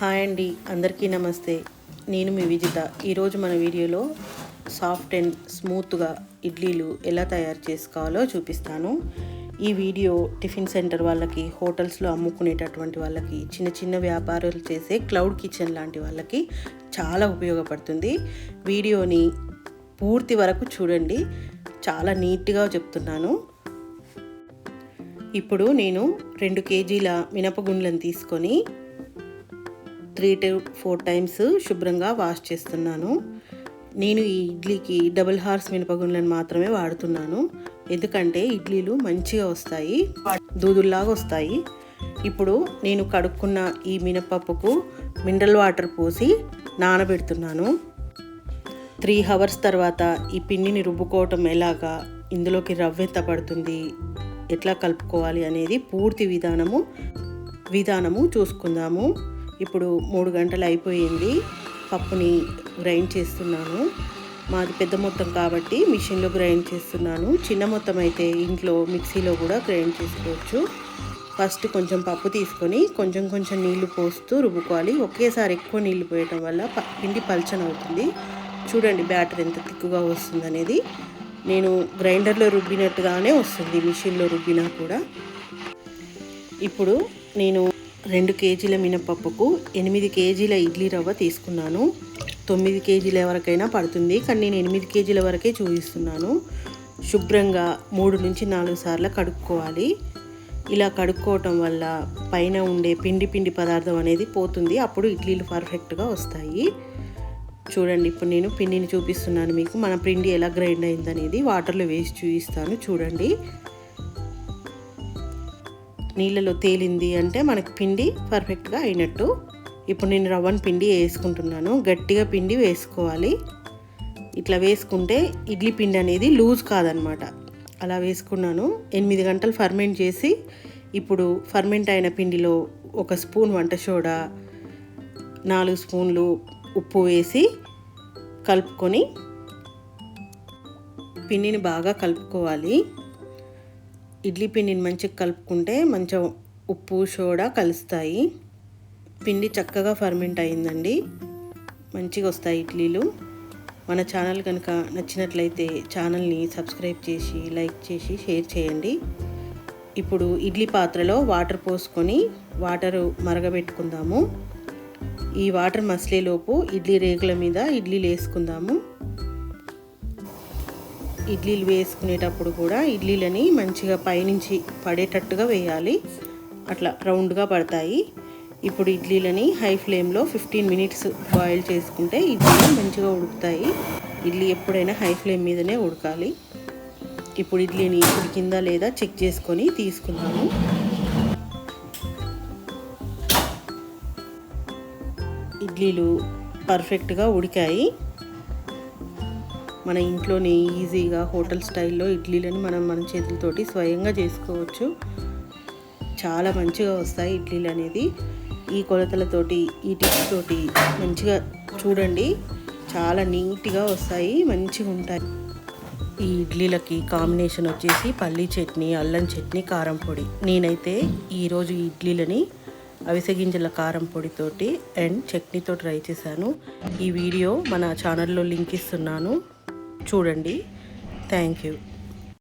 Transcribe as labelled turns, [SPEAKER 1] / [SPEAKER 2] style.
[SPEAKER 1] Hi అండి అందరికీ నమస్తే. నేను మీ విజిత. ఈరోజు మన వీడియోలో సాఫ్ట్ అండ్ స్మూత్గా ఇడ్లీలు ఎలా తయారు చేసుకోవాలో చూపిస్తాను. ఈ వీడియో టిఫిన్ సెంటర్ వాళ్ళకి హోటల్స్లో అమ్ముకునేటటువంటి వాళ్ళకి చిన్న చిన్న వ్యాపారాలు చేసే క్లౌడ్ కిచెన్ లాంటి వాళ్ళకి చాలా ఉపయోగపడుతుంది. వీడియోని పూర్తి వరకు చూడండి. చాలా నీట్గా చెప్తున్నాను. ఇప్పుడు నేను రెండు కేజీల మినపగుండ్లను తీసుకొని త్రీ టు ఫోర్ టైమ్స్ శుభ్రంగా వాష్ చేస్తున్నాను. నేను ఈ ఇడ్లీకి డబుల్ హార్స్ మినపగుండ్లను మాత్రమే వాడుతున్నాను. ఎందుకంటే ఇడ్లీలు మంచిగా వస్తాయి దూదుల్లాగా వస్తాయి. ఇప్పుడు నేను కడుక్కున్న ఈ మినపప్పుకు మినరల్ వాటర్ పోసి నానబెడుతున్నాను. త్రీ హవర్స్ తర్వాత ఈ పిండిని రుబ్బుకోవటం ఎలాగా ఇందులోకి రవ్వ ఎంత పడుతుంది ఎట్లా కలుపుకోవాలి అనేది పూర్తి విధానము విధానము చూసుకుందాము. ఇప్పుడు మూడు గంటలు అయిపోయింది. పప్పుని గ్రైండ్ చేస్తున్నాను. మాది పెద్ద మొత్తం కాబట్టి మిషన్లో గ్రైండ్ చేస్తున్నాను. చిన్న మొత్తం అయితే ఇంట్లో మిక్సీలో కూడా గ్రైండ్ చేసుకోవచ్చు. ఫస్ట్ కొంచెం పప్పు తీసుకొని కొంచెం కొంచెం నీళ్ళు పోస్తూ రుబ్బుకోవాలి. ఒకేసారి ఎక్కువ నీళ్ళు పోయటం వల్ల ప- పిండి పల్చన అవుతుంది. చూడండి బ్యాటర్ ఎంత తిక్కుగా వస్తుంది అనేది. నేను గ్రైండర్లో రుబ్బినట్టుగానే వస్తుంది మిషన్లో రుబ్బినా కూడా. ఇప్పుడు నేను రెండు కేజీల మినపప్పుకు ఎనిమిది కేజీల ఇడ్లీ రవ్వ తీసుకున్నాను. తొమ్మిది కేజీల వరకైనా పడుతుంది కానీ నేను ఎనిమిది కేజీల వరకే చూపిస్తున్నాను. శుభ్రంగా మూడు నుంచి నాలుగు సార్లు కడుక్కోవాలి. ఇలా కడుక్కోవటం వల్ల పైన ఉండే పిండి పిండి పదార్థం అనేది పోతుంది అప్పుడు ఇడ్లీలు పర్ఫెక్ట్గా వస్తాయి. చూడండి ఇప్పుడు నేను పిండిని చూపిస్తున్నాను మీకు. మన పిండి ఎలా గ్రైండ్ అయిందనేది వాటర్లో వేసి చూపిస్తాను చూడండి. నీళ్ళలో తేలింది అంటే మనకు పిండి పర్ఫెక్ట్గా అయినట్టు. ఇప్పుడు నేను రవ్వను పిండి వేసుకుంటున్నాను. గట్టిగా పిండి వేసుకోవాలి. ఇట్లా వేసుకుంటే ఇడ్లీ పిండి అనేది లూజ్ కాదనమాట. అలా వేసుకున్నాను. ఎనిమిది గంటలు ఫర్మెంట్ చేసి ఇప్పుడు ఫర్మెంట్ అయిన పిండిలో ఒక స్పూన్ వంట సోడా నాలుగు స్పూన్లు ఉప్పు వేసి కలుపుకొని పిండిని బాగా కలుపుకోవాలి. ఇడ్లీ పిండిని మంచిగా కలుపుకుంటే మంచిగా ఉప్పు సోడా కలుస్తాయి. పిండి చక్కగా ఫర్మెంట్ అయిందండి. మంచిగా వస్తాయి ఇడ్లీలు. మన ఛానల్ కనుక నచ్చినట్లయితే ఛానల్ని సబ్స్క్రైబ్ చేసి లైక్ చేసి షేర్ చేయండి. ఇప్పుడు ఇడ్లీ పాత్రలో వాటర్ పోసుకొని వాటర్ మరగబెట్టుకుందాము. ఈ వాటర్ మసిలేలోపు ఇడ్లీ రేకుల మీద ఇడ్లీలు వేసుకుందాము. ఇడ్లీలు వేసుకునేటప్పుడు కూడా ఇడ్లీలని మంచిగా పైనుంచి పడేటట్టుగా వేయాలి. అట్లా రౌండ్గా పడతాయి. ఇప్పుడు ఇడ్లీలని హై ఫ్లేమ్లో ఫిఫ్టీన్ మినిట్స్ బాయిల్ చేసుకుంటే ఇడ్లీలు మంచిగా ఉడుకుతాయి. ఇడ్లీ ఎప్పుడైనా హై ఫ్లేమ్ మీదనే ఉడకాలి. ఇప్పుడు ఇడ్లీని ఉడికిందా లేదా చెక్ చేసుకొని తీసుకున్నాము ఇడ్లీలు పర్ఫెక్ట్గా ఉడికాయి. మన ఇంట్లోనే ఈజీగా హోటల్ స్టైల్లో ఇడ్లీలని మనం మన చేతులతోటి స్వయంగా చేసుకోవచ్చు. చాలా మంచిగా వస్తాయి ఇడ్లీలు అనేది. ఈ కొలతలతోటి ఈ టిప్స్ తోటి మంచిగా చూడండి. చాలా నీట్గా వస్తాయి మంచిగా ఉంటాయి. ఈ ఇడ్లీలకి కాంబినేషన్ వచ్చేసి పల్లీ చట్నీ అల్లం చట్నీ కారం పొడి. నేనైతే ఈరోజు ఇడ్లీలని అవిసె గింజల కారం పొడితోటి అండ్ చట్నీతో ట్రై చేశాను. ఈ వీడియో మన ఛానల్లో లింక్ ఇస్తున్నాను. చూడండి. Thank you.